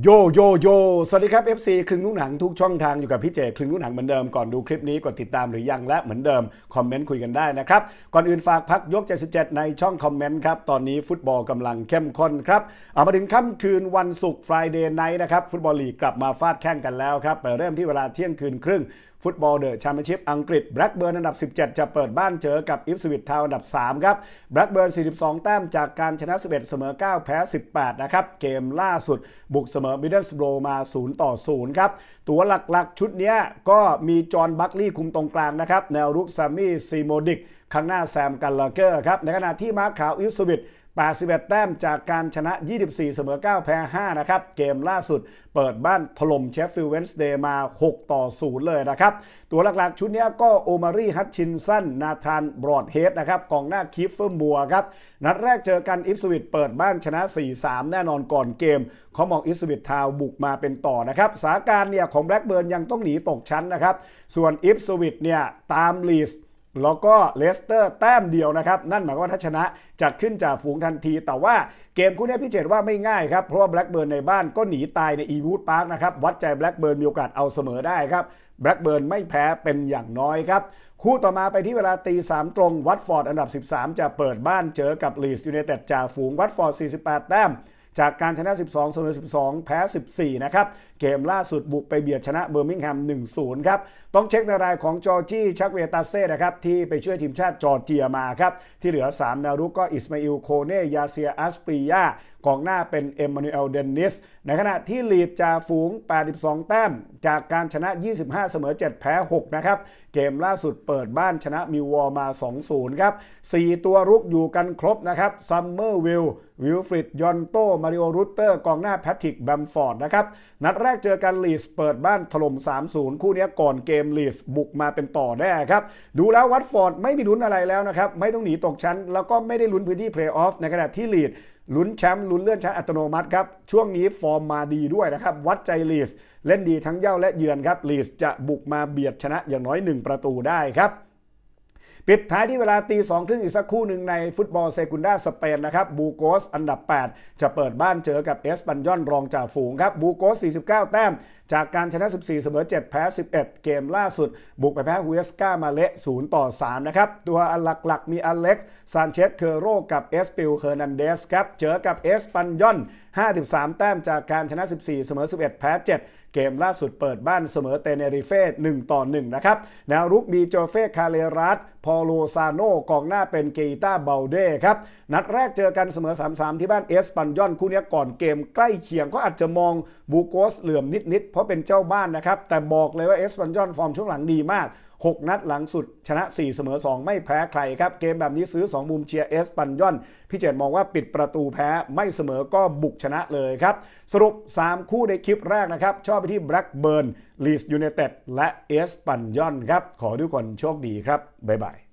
โยโยโยสวัสดีครับ FC คลึงลูกหนังทุกช่องทางอยู่กับพี่เจคลึงลูกหนังเหมือนเดิมก่อนดูคลิปนี้กดติดตามหรือยังและเหมือนเดิม คอมเมนต์คุยกันได้นะครับ ก่อนอื่นฝากพักยก 77 ในช่องคอมเมนต์ครับ ตอนนี้ฟุตบอลกำลังเข้มข้นครับ เอามาถึงค่ำคืนวันศุกร์ Friday Night นะครับ ฟุตบอลลีกกลับมาฟาดแข่งกันแล้วครับไปเริ่มที่เวลาเที่ยงคืนครึ่งฟุตบอลเดอะแชมเปี้ยนชิพอังกฤษแบล็กเบิร์นอันดับ 17 จะเปิดบ้านเจอกับอิฟสวิตทาวอันดับ 3 ครับแบล็กเบิร์น42 แต้มจากการชนะ 11 เสมอ 9 แพ้ 18 นะครับเกมล่าสุดบุกเสมอมิดเดิลสโบรมา0ต่อ0ครับ ตัวหลักๆชุดนี้ก็มีจอห์นบัคลีย์คุมตรงกลางนะครับ แนวรุกซามี่ซีโมดิกข้างหน้าแซมกันเลเกอร์ครับ ในขณะที่มาร์คขาวอิสวิต 81 แต้มจากการชนะ 24 เสมอ 9 แพ้ 5 นะครับ เกมล่าสุดเปิดบ้านถล่มเชฟฟิลด์เวนส์เดย์มา 6 ต่อ 0 เลยนะครับ ตัวหลักๆ ชุดนี้ก็โอมารีฮัตชินสัน นาธานบรอดเฮดนะครับ กองหน้าคิฟเฟอร์บัวครับ นัดแรกเจอกันอิฟสวิตเปิดบ้านชนะ 4-3 แน่นอนก่อนเกมเขามองอิฟสวิตทาวบุกมาเป็นต่อนะครับ สาการเนี่ยของแบล็กเบิร์นยังต้องหนีตกชั้นนะครับ ส่วนอิฟสวิตเนี่ยตามลีส แล้วก็เลสเตอร์แต้มเดียวนะครับ นั่นหมายความว่าถ้าชนะจะขึ้นจากฝูงทันที แต่ว่าเกมคู่นี้พี่เจตว่าไม่ง่ายครับ เพราะว่าแบล็กเบิร์นในบ้านก็หนีตายในอีวูดพาร์คนะครับ วัดใจแบล็กเบิร์นมีโอกาสเอาเสมอได้ครับแบล็กเบิร์นไม่แพ้เป็นอย่างน้อยครับ คู่ต่อมาไปที่เวลาตีสามตรงวัตฟอร์ดอันดับ 13 จะเปิดบ้านเจอกับลีสยูไนเต็ดจ่าฝูงวัตฟอร์ด 48 แต้ม จากการชนะ 12เสมอ12 แพ้ 14 นะครับ เกมล่าสุดบุกไปเบียดชนะเบอร์มิงแฮม 1-0 ครับ ต้องเช็คในรายของจอร์จี้ชักเวตาเซ่นะครับที่ไปช่วยทีมชาติจอร์เจียมาครับ ที่เหลือ3แนวรุกก็อิสมาอิลโคเน่ยาเซียอัสปรียา กองหน้าเป็นเอ็มมานูเอลเดนนิส ในขณะที่ลีดจ่าฝูง 82 แต้ม จากการชนะ 25 เสมอ 7 แพ้ 6 นะครับ เกมล่าสุดเปิดบ้านชนะมิววอร์มา 2-0 ครับ 4 ตัวรุกอยู่กันครบนะครับซัมเมอร์วิลวิลฟริดยอนโต มาริโอรูเตอร์ กองหน้าแพทริกแบมฟอร์ดนะครับ นัดแรกเจอกันลีสเปิดบ้านถล่ม 3-0 คู่นี้ก่อนเกมลีสบุกมาเป็นต่อแน่ครับ ดูแล้ววัตฟอร์ดไม่มีลุ้นอะไรแล้วนะครับ ไม่ต้องหนีตกชั้น แล้วก็ไม่ได้ลุ้นพื้นที่เพลย์ออฟในขณะที่ลีดลุ้นแชมป์ลุ้นเลื่อนชั้นอัตโนมัติครับ ช่วงนี้ฟอร์มมาดีด้วยนะครับ วัดใจลีสเล่นดีทั้งเย้าและเยือนครับลีสจะบุกมาเบียดชนะอย่างน้อย 1 ประตูได้ครับ ปิดท้ายที่เวลาตีสองครึ่งอีกสักคู่หนึ่งในฟุตบอลเซกุนดาสเปนนะครับบูโกสอันดับ 8 จะเปิดบ้านเจอกับเอสปันยอนรองจ่าฝูงครับบูโกส 49 แต้ม จากการชนะ 14 เสมอ 7 แพ้ 11 เกมล่าสุด บุกไปแพ้ฮุเอสกามาเละ0ต่อ 3 นะครับ ตัวอันหลักๆ มีอเล็กซ์ซานเชสเคโรกับเอสปิลเฮอร์นันเดสครับเจอกับเอสปันยอน 53 แต้มจากการชนะ 14 เสมอ 11 แพ้ 7เกมล่าสุดเปิดบ้านเสมอเตเนริเฟ่1ต่อ 1 นะครับ แนวรุกมีโจเฟ่คาเลรัสพอโลซาโนกองหน้าเป็นเกอิต้าเบลเด้ครับ นัดแรกเจอกันเสมอ 3-3 ที่บ้านเอสปันยอนคู่นี้ก่อนเกมใกล้เคียงก็อาจจะมองบูโกสเหลื่อมนิดๆ เพราะเป็นเจ้าบ้านนะครับ แต่บอกเลยว่าเอสปันยอนฟอร์มช่วงหลังดีมาก 6 นัดหลังสุด ชนะ 4 เสมอ 2 ไม่แพ้ใครครับ เกมแบบนี้ซื้อ 2 มุมเชียร์เอสปันยอน พี่เจตมองว่าปิดประตูแพ้ไม่เสมอก็บุกชนะเลยครับ สรุป 3 คู่ในคลิปแรกนะครับ ชอบไปที่แบล็กเบิร์นลีสยูเนเต็ดและเอสปันยอนครับ ขอทุกคนโชคดีครับ บ๊ายบาย